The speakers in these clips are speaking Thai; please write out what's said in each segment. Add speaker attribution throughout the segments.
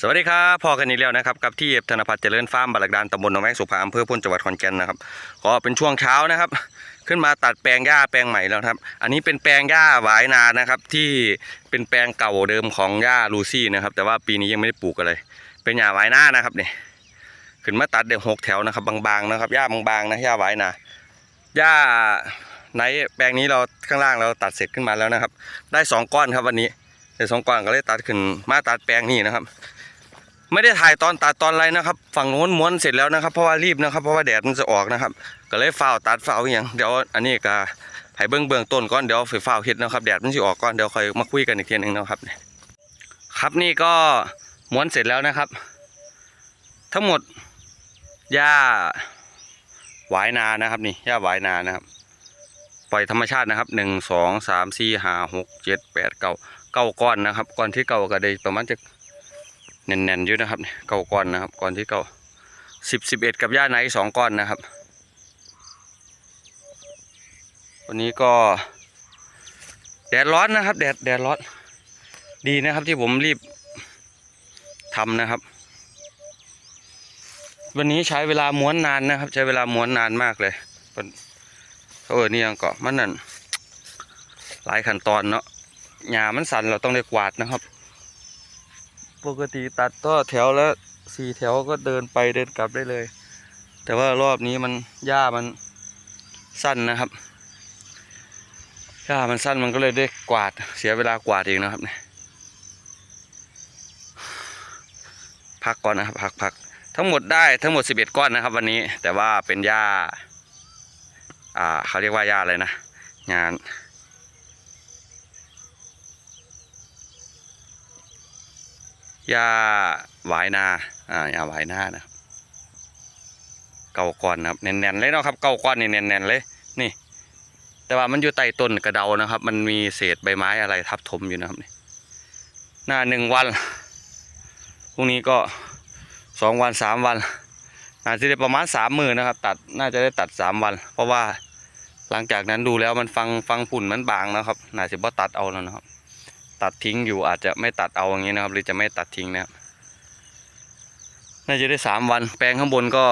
Speaker 1: สวัสดีครับพอกันนี้แล้วนะครับกับที่ธนพัฒน์เจริญฟาร์มบัลลักดานตำบลหนองแวงสุภาอำเภอพ้นจังหวัดขอนแก่นนะครับก็เป็นช่วงเช้านะครับ ขึ้นมาตัดแปลงหญ้าแปลงใหม่แล้วครับ อันนี้เป็นแปลงหญ้าหวายนานะครับ ที่เป็นแปลงเก่าเดิมของหญ้าลูซี่นะครับ แต่ว่าปีนี้ยังไม่ได้ปลูกอะไร เป็นหญ้าหวายนานะครับเนี่ยขึ้นมาตัดเดี๋ยวหกแถวนะครับ บางๆนะครับหญ้าบางๆนะหญ้าหวายนาหญ้าในแปลงนี้เราข้างล่างเราตัดเสร็จขึ้นมาแล้วนะครับ ได้สองก้อนครับวันนี้ได้สองก้อนก็เลยตัดขึ้นมาตัดแปลงนี้นะครับ ไม่ได้ถ่ายตอนตัดตอนไรนะครับ ฝั่งโน้นม้วนเสร็จแล้วนะครับ เพราะว่ารีบนะครับ เพราะว่าแดดมันจะออกนะครับ ก็เลยฝ้าตัดฝ้าอย่างเดี๋ยวอันนี้ก็ให้เบื้องเบื้องต้นก่อนเดี๋ยวไฟฝ้าเฮ็ดนะครับแดดมันจะออกก่อนเดี๋ยวค่อยมาคุยกันอีกทีหนึงนะครับ ครับนี่ก็ม้วนเสร็จแล้วนะครับ ทั้งหมดหญ้าหวายนานะครับ นี่หญ้าหวายนานะครับ ปล่อยธรรมชาตินะครับหนึ่งสองสามสี่ห้าหกเจ็ดแปดเก้าเก้าก้อนนะครับ ก้อนที่เก้าก็ได้ประมาณจะ แน่นๆอยู่นะครับเนี่าก้อนนะครับก้อนที่เก้าสิบสิบเอ็ดกับย่าไนสองก้อนนะครับ วันนี้ก็แดดร้อนนะครับ แดดแดดร้อนดีนะครับที่ผมรีบทำนะครับ วันนี้ใช้เวลาม้วนนานนะครับ ใช้เวลาม้วนนานมากเลยเขาเออนี่ยังเกาะมันนั่นหลายขั้นตอนเนาะหญ้ามันสั่นเราต้องได้กวาดนะครับ ปกติตัดก็แถวละสี่แถวก็เดินไปเดินกลับได้เลย แต่ว่ารอบนี้มันหญ้ามันสั้นนะครับหญ้ามันสั้นมันก็เลยได้กวาดเสียเวลากวาดอีกนะครับเนี่ยพักก่อนนะครับพักพักทั้งหมดได้ทั้งหมดสิบเอ็ดก้อนนะครับ วันนี้แต่ว่าเป็นหญ้าอ่าเขาเรียกว่าหญ้าอะไรนะ งาน หญ้าหวายนาอ่าหญ้าหวายนานะเก่าก้อนนะครับแน่นๆเลยเนาะครับเก่าก้อนนี่แน่นๆเลยนี่ แต่ว่ามันอยู่ใต้ต้นกระเดานะครับ มันมีเศษใบไม้อะไรทับถมอยู่นะครับนี่หน้าหนึ่งวันพรุ่งนี้ก็สองวันสามวันน่าจะได้ประมาณสามมือนะครับ ตัดน่าจะได้ตัดสามวัน เพราะว่าหลังจากนั้นดูแล้วมันฟังฟังฝุ่นมันบางนะครับน่าจะบ่ตัดเอาแล้วนะครับ ตัดทิ้งอยู่อาจจะไม่ตัดเอาอย่างนี้นะครับ หรือจะไม่ตัดทิ้งนะครับน่าจะได้สามวัน แปลงข้างบนก็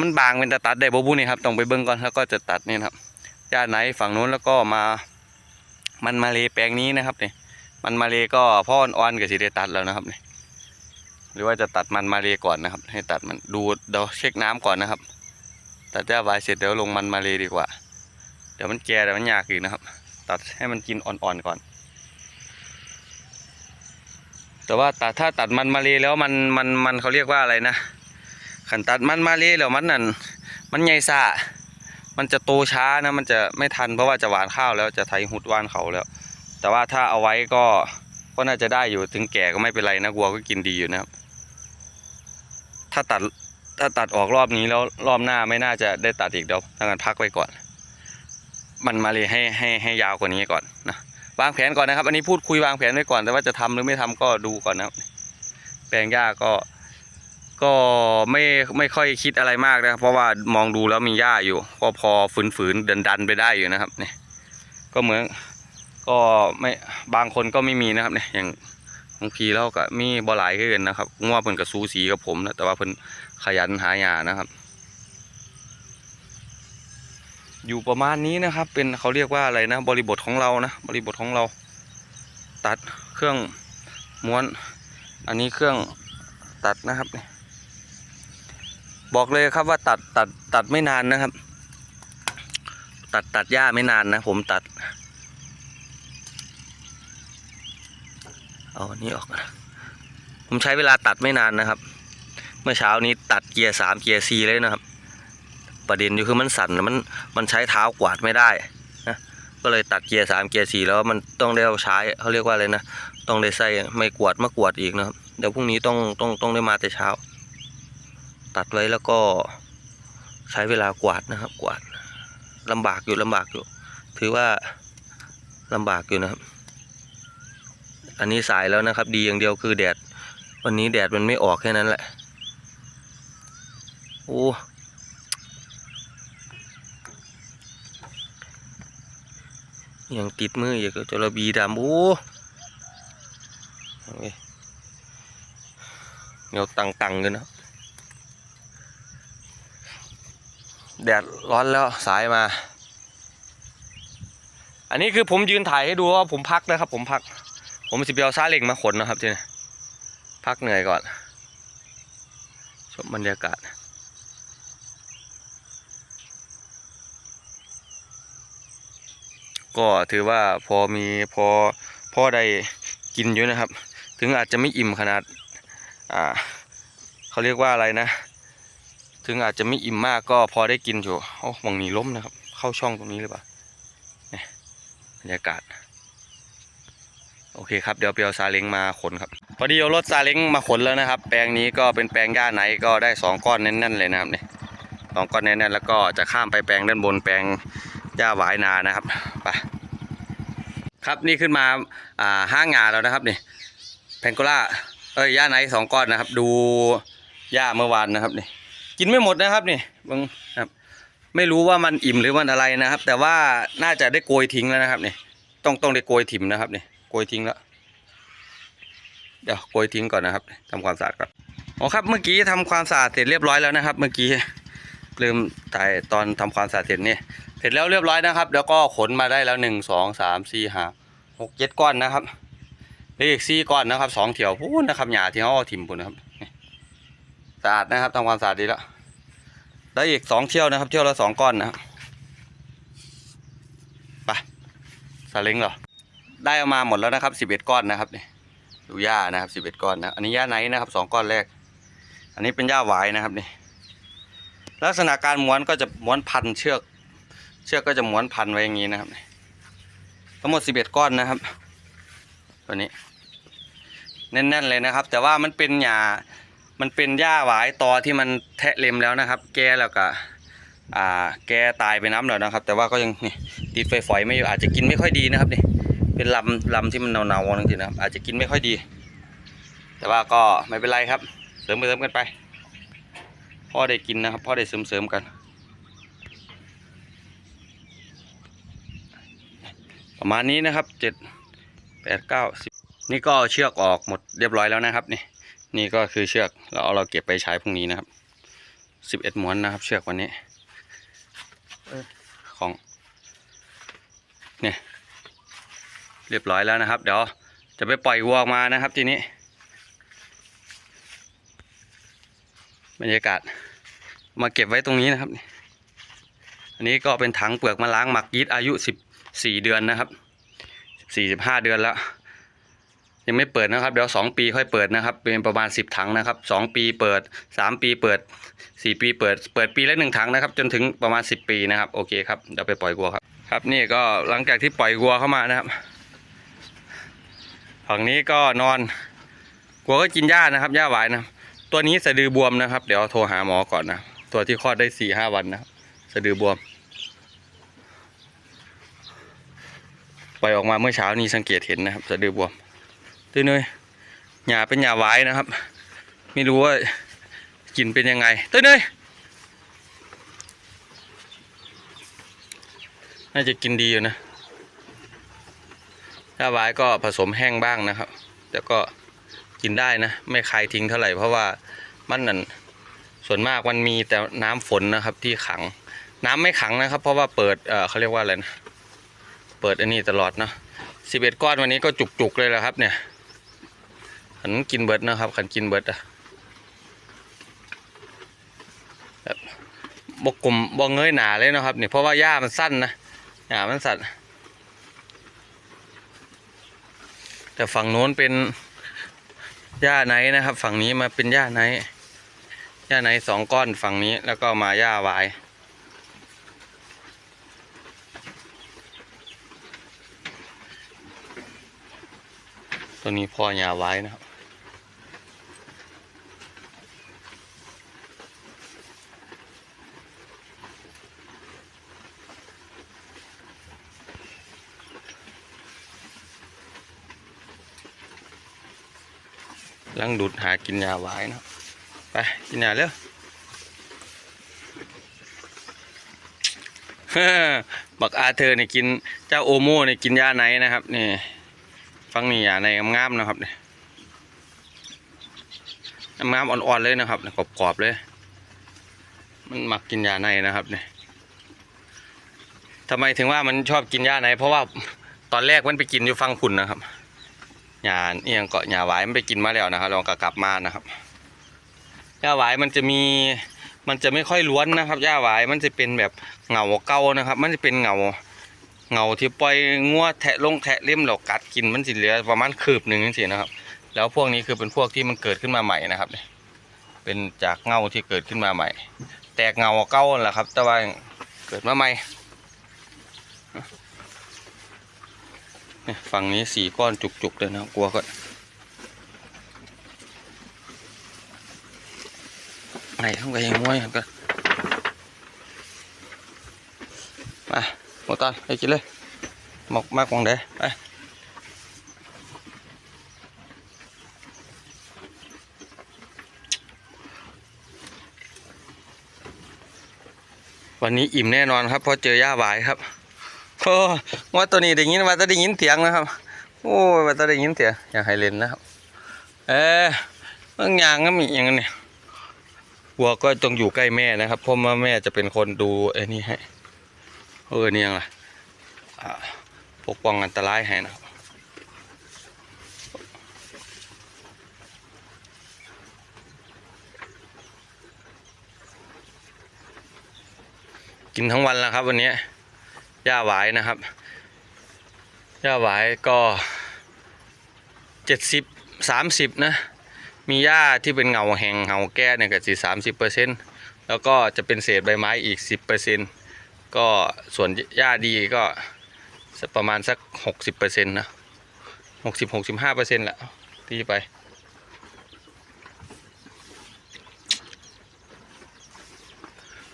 Speaker 1: มันบางเป็นต่ตัดได้บ่บุนี่ครับต้องไปเบิ้งก่อนแล้วก็จะตัดนี่นครับย่าไหนฝั่งนู้นแล้วก็มา มันมาเลแปลงนี้นะครับนี่มันมาเลก็พ่ออ่อนๆกับสิได้ตัดแล้วนะครับนี่หรือว่าจะตัดมันมาเลก่อนนะครับ ให้ตัดมันดูเดี๋ยวเช็คน้ำก่อนนะครับ ตัดหญ้าไว้เสร็จเดี๋ยวลงมันมาเลดีกว่า เดี๋ยวมันแก่เดี๋ยวมันยากอีกนะครับ ตัดให้มันกินอ่อนๆก่อน แต่ว่าตัดถ้าตัดมันมาเลแล้วมันมันมันเขาเรียกว่าอะไรนะขันตัดมันมาเลแล้วมันนั่นมันใหญ่ซ่ามันจะโตช้านะมันจะไม่ทันเพราะว่าจะหวานข้าวแล้วจะไถหุดหวานเขาแล้ว แต่ว่าถ้าเอาไว้ก็ก็น่าจะได้อยู่ถึงแก่ก็ไม่เป็นไรนะวัวก็กินดีอยู่นะครับ ถ้าตัดถ้าตัดออกรอบนี้แล้วรอบหน้าไม่น่าจะได้ตัดอีกเดี๋ยวทางการพักไว้ก่อน มันมาเลยให้ให้ให้ยาวกว่านี้ก่อนนะ วางแผนก่อนนะครับ อันนี้พูดคุยวางแผนไว้ก่อน แต่ว่าจะทำหรือไม่ทำก็ดูก่อนนะครับ แปลงหญ้าก็ ก็ไม่ไม่ค่อยคิดอะไรมากนะครับ เพราะว่ามองดูแล้วมีหญ้าอยู่ ก็พอฝืนๆเดินดันไปได้อยู่นะครับ เนี่ย ก็เหมือน ก็ไม่บางคนก็ไม่มีนะครับ เนี่ย อย่างบางทีเราก็มีบ่หลายขึ้นนะครับง่วเพิ่นกับซูสีกับผมนะแต่ว่าเพิ่นขยันหาหญ้านะครับ อยู่ประมาณนี้นะครับ เป็นเขาเรียกว่าอะไรนะ บริบทของเรานะ บริบทของเรา ตัดเครื่องม้วน อันนี้เครื่องตัดนะครับบอกเลยครับว่าตัดตัดตัดไม่นานนะครับ ตัดตัดหญ้าไม่นานนะ ผมตัด เอาอันนี้ออกนะผมใช้เวลาตัดไม่นานนะครับ เมื่อเช้านี้ตัดเกียร์สามเกียร์สี่เลยนะครับ ประเด็นอยู่คือมันสั่นมันมันใช้เท้ากวาดไม่ได้นะก็เลยตัดเกียร์สามเกียร์สี่แล้วมันต้องได้เอาใช้เขาเรียกว่าอะไรนะต้องได้ใส่ไม่กวาดมากวาดอีกนะครับเดี๋ยวพรุ่งนี้ต้องต้องต้องได้มาแต่เช้า ตัดไว้แล้วก็ใช้เวลากวาดนะครับ กวาดลำบากอยู่ลำบากอยู่ ถือว่าลำบากอยู่นะครับ อันนี้สายแล้วนะครับ ดีอย่างเดียวคือแดด วันนี้แดดมันไม่ออกแค่นั้นแหละโอ้ ยังติดมืออีกจระบีดำโอ้เหนียวตังๆเลยนะแดดร้อนแล้วสายมา อันนี้คือผมยืนถ่ายให้ดูว่าผมพักนะครับ ผมพัก ผมสิไปเอาซาเล็งมาขนนะครับทีนี้พักเหนื่อยก่อน ชมบรรยากาศ ก็ถือว่าพอมีพอพอได้กินอยู่นะครับ ถึงอาจจะไม่อิ่มขนาดอ่าเขาเรียกว่าอะไรนะ ถึงอาจจะไม่อิ่มมากก็พอได้กินอยู่โอ้มองนี้ล้มนะครับ เข้าช่องตรงนี้หรือเปล่าเนี่ยบรรยากาศโอเคครับเดี๋ยวไปเอาซาเล้งมาขนครับพอดีเอารถซาเล้งมาขนแล้วนะครับ แปลงนี้ก็เป็นแปลงหญ้าไหนก็ได้สองก้อนแน่นๆเลยนะครับเนี่ยสองก้อนแน่นๆแล้วก็จะข้ามไปแปลงด้านบนแปลง หญ้าหวายนานะครับไปครับนี่ขึ้นมาอ่าห้างงาแล้วนะครับนี่แพงโกล่าเอ้ยหญ้าไหนสองก้อนนะครับ ดูหญ้าเมื่อวานนะครับนี่กินไม่หมดนะครับนี่บางครับ ไม่รู้ว่ามันอิ่มหรือมันอะไรนะครับ แต่ว่าน่าจะได้โกยทิ้งแล้วนะครับนี่ต้องต้องได้โกยถิ่มนะครับนี่โกยทิ้งแล้วเดี๋ยวโกยทิ้งก่อนนะครับทำความสะอาดก่อนอ๋อครับเมื่อกี้ทำความสะอาดเสร็จเรียบร้อยแล้วนะครับ เมื่อกี้ลืมถ่ายตอนทำความสะอาดเสร็จนี่ เสร็จแล้วเรียบร้อยนะครับ แล้วก็ขนมาได้แล้วหนึ่งสองสามสี่ห้าหกเจ็ดก้อนนะครับเหลืออีกสี่ก้อนนะครับสองเถี่ยวพูนนะครับหยาที่เขาเอาถิ่มปุ่นนะครับสะอาดนะครับทำความสะอาดดีแล้วได้อีกสองเที่ยวนะครับ เที่ยวละสองก้อนนะครับไปซาเล้งเหรอได้เอามาหมดแล้วนะครับสิบเอ็ดก้อนนะครับนี่ดูหญ้านะครับสิบเอ็ดก้อนนะอันนี้หญ้าไนนะครับสองก้อนแรก อันนี้เป็นหญ้าหวายนะครับนี่ลักษณะการม้วนก็จะม้วนพันเชือก เชือกก็จะม้วนพันไว้อย่างนี้นะครับ ทั้งหมดสิบเอ็ดก้อนนะครับ ตัวนี้ แน่นๆเลยนะครับ แต่ว่ามันเป็นหญ้ามันเป็นหญ้าหวายตอที่มันแทะเล็มแล้วนะครับ แก่แล้วก็อ่าแกตายไปน้ำแล้วนะครับ แต่ว่าก็ยังนี่ติดไฟฝอยไม่อยู่อาจจะกินไม่ค่อยดีนะครับนี่เป็นลำลำที่มันเนาๆจริงๆนะครับอาจจะกินไม่ค่อยดี แต่ว่าก็ไม่เป็นไรครับ เสริมไปเสริมกันไปพ่อได้กินนะครับพ่อได้เสริมเสริมๆกัน ประมาณนี้นะครับเจ็ดแปดเก้าสิบนี่ก็เชือกออกหมดเรียบร้อยแล้วนะครับนี่นี่ก็คือเชือกเราเอาเราเก็บไปใช้พรุ่งนี้นะครับสิบเอ็ดม้วนนะครับ เชือกวันนี้ของเนี่ยเรียบร้อยแล้วนะครับ เดี๋ยวจะไปปล่อยวัวออกมานะครับทีนี้ บรรยากาศมาเก็บไว้ตรงนี้นะครับ อันนี้ก็เป็นถังเปลือกมะล้างหมักยีสต์อายุสิบ สี่เดือนนะครับสี่สิบห้าเดือนแล้วยังไม่เปิดนะครับเดี๋ยวสองปีค่อยเปิดนะครับ เป็นประมาณสิบถังนะครับสองปีเปิดสามปีเปิดสี่ปีเปิด เปิดปีละหนึ่งถังนะครับ จนถึงประมาณสิบปีนะครับโอเคครับเดี๋ยวไปปล่อยวัวครับ ครับนี่ก็หลังจากที่ปล่อยวัวเข้ามานะครับฝั่งนี้ก็นอนวัวก็กินหญ้านะครับหญ้าหวายนะตัวนี้สะดือบวมนะครับ เดี๋ยวโทรหาหมอก่อนนะตัวที่คลอดได้สี่ห้าวันนะครับสะดือบวม ล่อยออกมาเมื่อเช้านี้สังเกตเห็นนะครับสะดือบวมตื้อเนยหญ้าเป็นหญ้าหวายนะครับ ไม่รู้ว่ากินเป็นยังไงตื้อเนยน่าจะกินดีอยู่นะถ้าหวายก็ผสมแห้งบ้างนะครับ แต่ก็กินได้นะ ไม่คายทิ้งเท่าไหร่เพราะว่ามันนั่นส่วนมากมันมีแต่น้ำฝนนะครับที่ขังน้ำไม่ขังนะครับ เพราะว่าเปิดเเขาเรียกว่าอะไรนะ เปิดอันนี้ตลอดเนาะสิบเอ็ดก้อนวันนี้ก็จุกๆเลยแหละครับ เนี่ยขันกินเบิร์ดนะครับขันกินเบิร์ดอะบกกลมบกเงยหนาเลยนะครับเนี่ยเพราะว่าหญ้ามันสั้นนะหญ้ามันสั้นแต่ฝั่งโน้นเป็นหญ้าไนนะครับ ฝั่งนี้มาเป็นหญ้าไนหญ้าไนสองก้อนฝั่งนี้แล้วก็มาหญ้าวาย ตัวนี้พ่อหญ้าหวายนะครับ ลังดุดหากินยาหวายนะไปกินยาเร็วบักอาเธอเนี่ยกินเจ้าโอโม่เนี่ยกินยาไหนนะครับนี่ ฟังนี่ยาในงามๆนะครับเนี่ยงามๆอ่อนๆเลยนะครับกรอบๆเลย มันมักกินยาในนะครับเนี่ยทำไมถึงว่ามันชอบกินหญ้าในเพราะว่าตอนแรกมันไปกินอยู่ฟังคุณนะครับหญ้าเอียงเกาะหญ้าหวายมันไปกินมาแล้วนะครับลองกลับมานะครับหญ้าหวายมันจะมีมันจะไม่ค่อยล้วนนะครับหญ้าหวายมันจะเป็นแบบเหงาเก่านะครับ มันจะเป็นเหงา เงาที่ปล่อยงัวแทะลงแทะเล่มหลอกกัดกินมันสิเหลือประมาณคืบหนึ่งนี่สินะครับ แล้วพวกนี้คือเป็นพวกที่มันเกิดขึ้นมาใหม่นะครับเนี่ยเป็นจากเงาที่เกิดขึ้นมาใหม่ แตกเงาเก่าแหละครับ แต่ว่าเกิดมาใหม่เนี่ยฝั่งนี้สี่ก้อนจุกๆเลยนะกลัวก็ไงต้องไปยังม้วยกันมา หมดตอนไปกินเลยหมกมากกว่าเดไปวันนี้อิ่มแน่นอนครับเพราะเจอหญ้าหวายครับโอ้ว่าตัวนี้ได้ยินว่าจะได้ยินเสียงนะครับ โอ้ยว่าจะได้ยินเสียงอยากให้เล่นนะครับ เออบางอย่างก็มีอย่างนี้วัวก็ต้องอยู่ใกล้แม่นะครับเพราะว่าแม่จะเป็นคนดูไอ้นี่ให้ เออนี่ยังไงอ่าปกป้องอันตรายให้นะครับกินทั้งวันแล้วครับวันนี้หญ้าหวายนะครับหญ้าหวายก็เจ็ดสิบสามสิบนะ มีหญ้าที่เป็นเงาแหงเงาแก้เนี่ยก็สิสามสิบเปอร์เซ็นต์แล้วก็จะเป็นเศษใบไม้อีกสิบเปอร์เซ็นต์ ก็ส่วนหญ้าดีก็ประมาณสักหกสิบเปอร์เซ็นต์นะหกสิบหกสิบห้าเปอร์เซ็นต์แหละที่ไป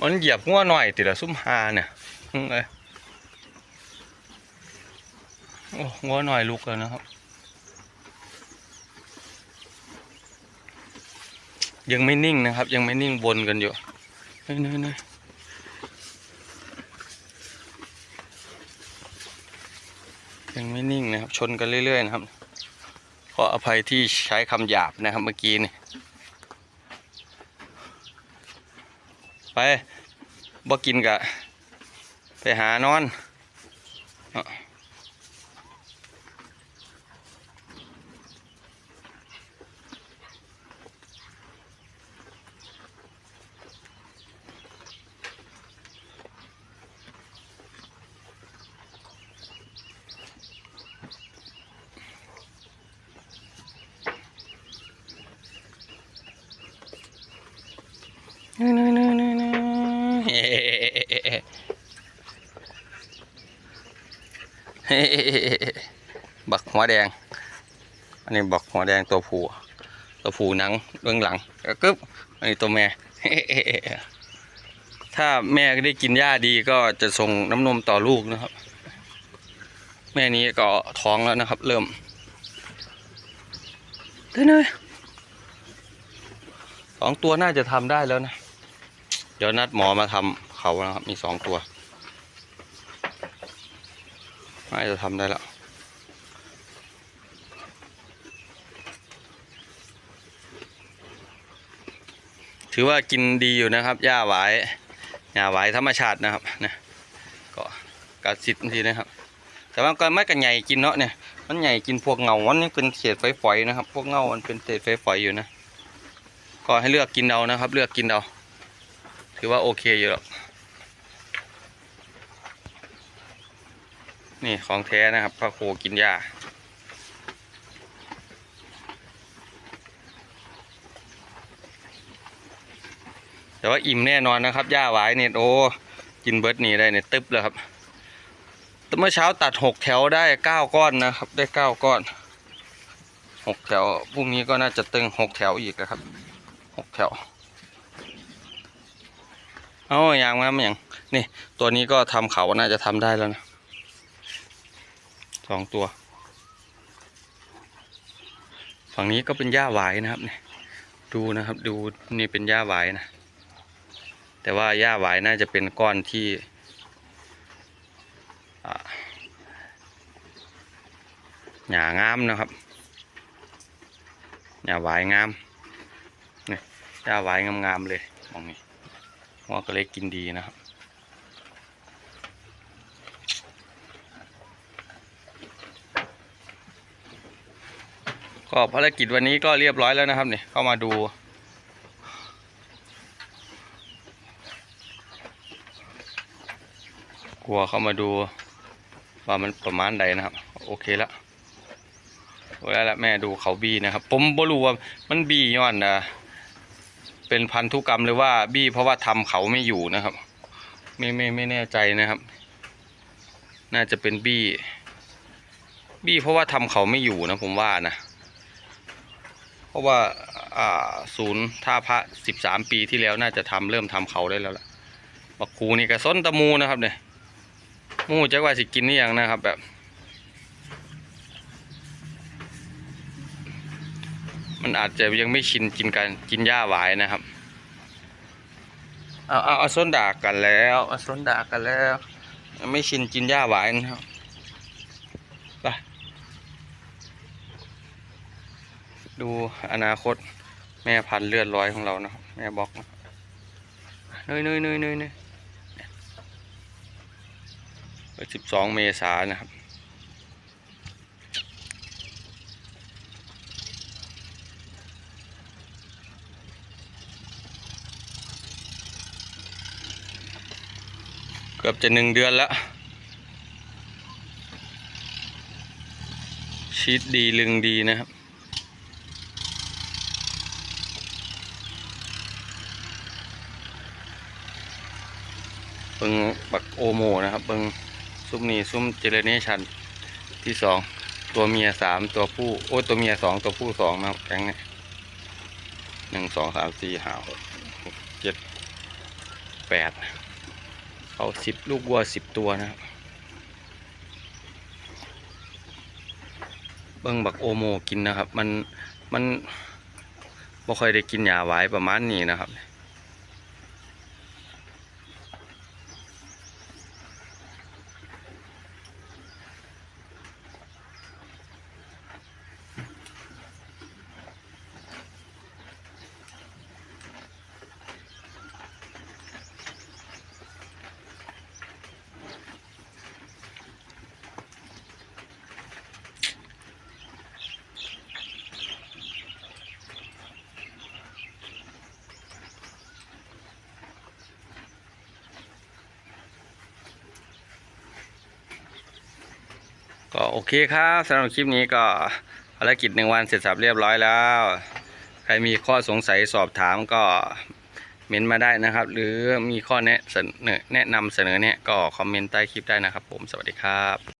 Speaker 1: มันเหยียบงัวหน่อยติดละซุ่มหาเนี่ยโอ้งัวหน่อยลุกแล้วนะครับ ยังไม่นิ่งนะครับ ยังไม่นิ่งบนกันอยู่เฮ้ยเนยเน ยังไม่นิ่งนะครับ ชนกันเรื่อย ๆ นะครับขออภัยที่ใช้คำหยาบนะครับเมื่อกี้นี่ไปบ่กินกะ ไปหานอนเอ้อเนยเนยเนยเนยเฮ้เฮ้ บักหัวแดง อันนี้บักหัวแดงตัวผู้ตัวผู้หนังเบื้องหลังกึ๊บอันนี้ตัวแม่ ถ้าแม่ได้กินหญ้าดีก็จะส่งน้ำนมต่อลูกนะครับ แม่นี้ก็ท้องแล้วนะครับ เริ่มได้เลยสองตัวน่าจะทำได้แล้วนะ ดี๋ยวนัดหมอมาทำเขานะครับ มีสองตัวน่าจะทำได้แล้วถือว่ากินดีอยู่นะครับ หญ้าหวายหญ้าหวายธรรมชาตินะครับนะก็กระสิทธิ์ทีนะครับ แต่ว่าก็ไม่กันใหญ่กินเนาะเนี่ย มันใหญ่กินพวกเงามันยังเป็นเศษฝอยๆนะครับ พวกเงามันเป็นเศษฝอยๆอยู่นะ ก็ให้เลือกกินเอานะครับ เลือกกินเอา ถือว่าโอเคอยู่หรอก นี่ของแท้นะครับพระโคกินหญ้าแต่ว่าอิ่มแน่นอนนะครับหญ้าหวายเนี่ยโอ้กินเบิร์ดนี่ได้เนี่ยตึ๊บเลยครับเมื่อเช้าตัดหกแถวได้เก้าก้อนนะครับ ได้เก้าก้อนหกแถวพรุ่งนี้ก็น่าจะตึงหกแถวอีกนะครับหกแถว เอาอย่างมาอย่างนี่ ตัวนี้ก็ทำเขาน่าจะทำได้แล้วนะสองตัว ฝั่งนี้ก็เป็นหญ้าหวายนะครับเนี่ยดูนะครับ ดูนี่เป็นหญ้าหวายนะ แต่ว่าหญ้าหวายน่าจะเป็นก้อนที่หญ้างามนะครับหญ้าหวายงามหญ้าหวายงามๆเลยมองนี่ หัวก็เล็กกินดีนะครับก็ภารกิจวันนี้ก็เรียบร้อยแล้วนะครับเนี่ยเข้ามาดู กลัวเข้ามาดูว่ามันประมาณใดนะครับ โอเคแล้วโอ้แล้วละแม่ดูเขาบีนะครับ ผมบ่รู้ว่ามันบีย้อนนะ เป็นพันธุกรรมหรือว่าบี้เพราะว่าทำเขาไม่อยู่นะครับ ไม่ไม่ไม่แน่ใจนะครับ น่าจะเป็นบี้ บี้เพราะว่าทำเขาไม่อยู่นะผมว่านะ เพราะว่าอ่าศูนย์ท่าพระสิบสามปีที่แล้วน่าจะทำเริ่มทำเขาได้แล้วล่ะบักคูนี่ก็ส้นตะมูนะครับเนี่ยมูจักว่าสิกินนี่ยังนะครับแบบ มันอาจจะยังไม่ชินกินกันกินหญ้าหวายนะครับ เอาเอาเอาส้นดากกันแล้วเอาส้นดากกันแล้ว ไม่ชินกินหญ้าหวายนะครับไปดูอนาคตแม่พันธุ์เลือดร้อยของเรานะครับแม่บอกนะเนยเนยเนยเนยเนยสิบสองเมษายนนะครับ กือบจะหนึ่งเดือนแล้ว ชีสดีลึงดีนะครับ เบิงบักโอโมนะครับ เบิงซุ้มนี้ซุ้มเจเนเรชันที่สองตัวเมียสามตัวผู้ โอ้ตัวเมียสองตัวผู้สองนะครับแก๊งเนี่ยหนึ่งสองสามสี่ห้าหกเจ็ดแปด เอาสิบลูกวัวสิบตัวนะครับเบิ้งบักโอโมกินนะครับ มันมันบ่ค่อยได้กินหญ้าหวายประมาณนี้นะครับ โอเคครับสำหรับคลิปนี้ก็ภารกิจหนึ่งวันเสร็จสับเรียบร้อยแล้ว ใครมีข้อสงสัยสอบถามก็เม้นต์มาได้นะครับ หรือมีข้อแนะเสนอแนะนำเสนอเนี่ยก็คอมเมนต์ใต้คลิปได้นะครับผมสวัสดีครับ